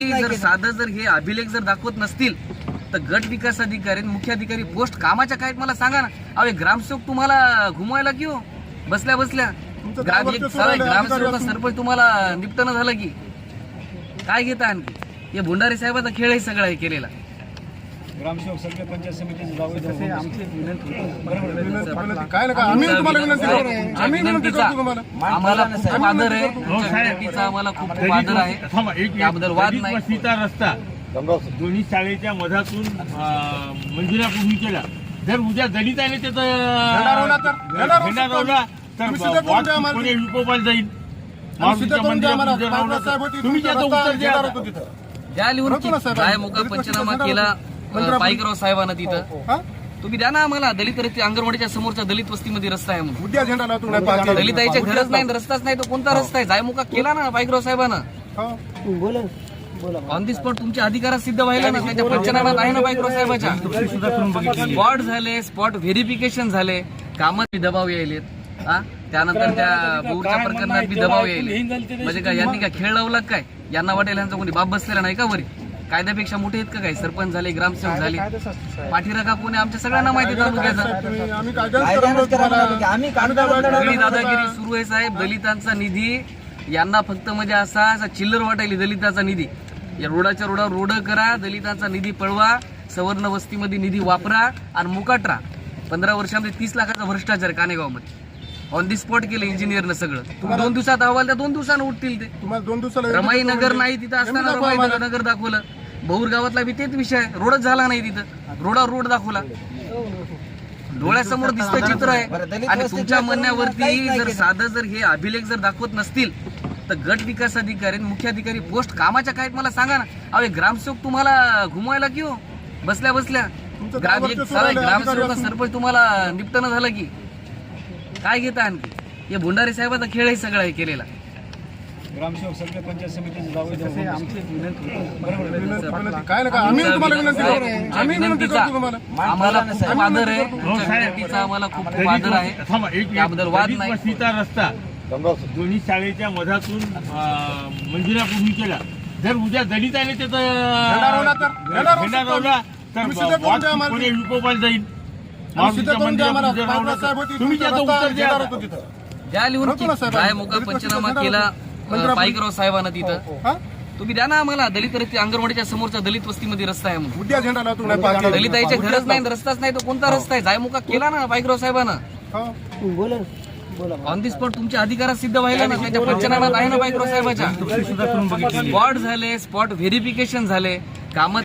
जर साधं जर हे अभिलेख जर दाखवत नसतील तर गट विकास अधिकारी मुख्य अधिकारी पोस्ट कामाच्या काय मला सांगा ना. अरे ग्रामसेवक तुम्हाला घुमवायला की हो? बसल्या बसल्या. ग्राम एक ग्रामसेवक? सरपंच तुम्हाला निपटणं झालं की? काय घेता आणखी? हे भंडारी साहेबाचा खेळ आहे सगळा हे केलेला. ग्रामसेवक सगळे पंचायत समितीचे जावे विनंती विनंती काय नका आम्ही तुम्हाला. विनंती करतो आम्ही विनंती विनंतीचा करतो तुम्हाला. आम्हाला खूप आदर आहे. विनंतीचा आम्हाला खूप खूप आदर आहे. एक- त्याबद्दल वाद नाही. रस्ता. दोन्ही शाळेच्या मधातून अं, मंजुरापूर्वी केला. जर उद्या दलित आले त्याचं. कोणी विकोपाला जाईल. तुम्ही त्याचं उत्तर द्या लिहून? काय मुका पंचनामा केला. पाईकराव साहेबांना तिथं. हा? तुम्ही द्या ना आम्हाला दलित रस्ते अंगणवाडीच्या समोरच्या दलित वस्तीमध्ये रस्ता आहे म्हणून. उद्या झेंडा लावतो दलिताईच्या घरच नाही रस्ताच नाही तर कोणता रस्ता आहे? जायमुका केला ना पाईकराव साहेबांना. हो. ऑन दी स्पॉट तुमच्या अधिकारात सिद्ध व्हायला ना त्याच्या पंचनाम्यात आहे ना पाईकराव साहेबाच्या. स्पॉट झाले स्पॉट व्हेरिफिकेशन झाले कामात बी दबाव यायलेत हा? त्यानंतर त्या बोरच्या प्रकरणात बी दबाव यायले म्हणजे काय यांनी काय खेळ लावला काय? यांना वाटेल यांचा कोणी बाप बसलेला नाही का वरी? कायद्यापेक्षा मोठे आहेत का काय सरपंच झाले ग्रामसेवक झाले. पाठीराखा कोणी? आमच्या सगळ्यांना माहिती तालुक्याचा दादागिरी सुरू आहे साहेब. दलितांचा निधी यांना फक्त म्हणजे असा असा चिल्लर वाटायली दलिताचा निधी. या रोडाच्या रोडावर रोड करा दलितांचा निधी पळवा सवर्ण वस्तीमध्ये निधी वापरा आणि मुकाटरा पंधरा वर्षामध्ये तीस लाखाचा भ्रष्टाचार कानेगावमध्ये. ऑन दी स्पॉट केलं इंजिनियरनं सगळं. तुम्ही दोन दिवसात अहवाल त्या दोन दिवसानं उठतील ते. तुम्हाला दोन दिवसाला रमाई नगर नाही तिथं असताना रमाई. नगर दाखवलं. बहुर गावातला बी तेच विषय आहे. रोडच झाला नाही तिथं. रोडावर रोड दाखवला. डोळ्यासमोर दिसतं चित्र आहे. आणि तुमच्या म्हणण्यावरती जर साधं जर हे अभिलेख जर दाखवत नसतील तर गट विकास अधिकारी आणि मुख्य अधिकारी पोस्ट कामाच्या काय मला सांगा ना. अरे ग्रामसेवक तुम्हाला घुमवायला की हो? बसल्या बसल्या. ग्राम एक ग्रामसेवक? सरपंच तुम्हाला निपटणं झालं की? काय घेता आणखी? हे भंडारी साहेबाचा खेळ आहे सगळा हे केलेला. ग्रामसेवक सगळे पंचायत समितीचे विनंती काय नका? आम्ही तुम्हाला विनंती करतो. तुमच्या आम्ही विनंती विनंतीचा करतो तुम्हाला. आम्हाला खूप आदर आहे. हो, तुमच्या साहेब. विनंतीचा आम्हाला खूप खूप दलित आदर आहे. वस्ती- थांबा, एक- एक- त्याबद्दल वाद दलित नाही. वस्तीचा रस्ता दोन्ही शाळेच्या मधातून अं, मंजुरापूर्वी केला. जर उद्या दलित आले रोवला तर- विकोपाला जाईल? तुम्ही. द्या लिहून? काय मुका पंचनामा केला. पाईकराव साहेबांना तिथं. हा? तुम्ही द्या ना आम्हाला दलित रस्ते अंगणवाडीच्या समोरच्या दलित वस्तीमध्ये रस्ता आहे म्हणून. उद्या झेंडा लावतो नाही दलिताईच्या घरच नाही रस्ताच नाही तर कोणता रस्ता आहे? जायमुका केला ना पाईकराव साहेबांना? हो. ऑन दी स्पॉट तुमच्या अधिकारात सिद्ध व्हायला ना त्याच्या पंचनाम्यात आहे ना पाईकराव साहेबाच्या. स्पॉट झाले स्पॉट व्हेरिफिकेशन झाले कामात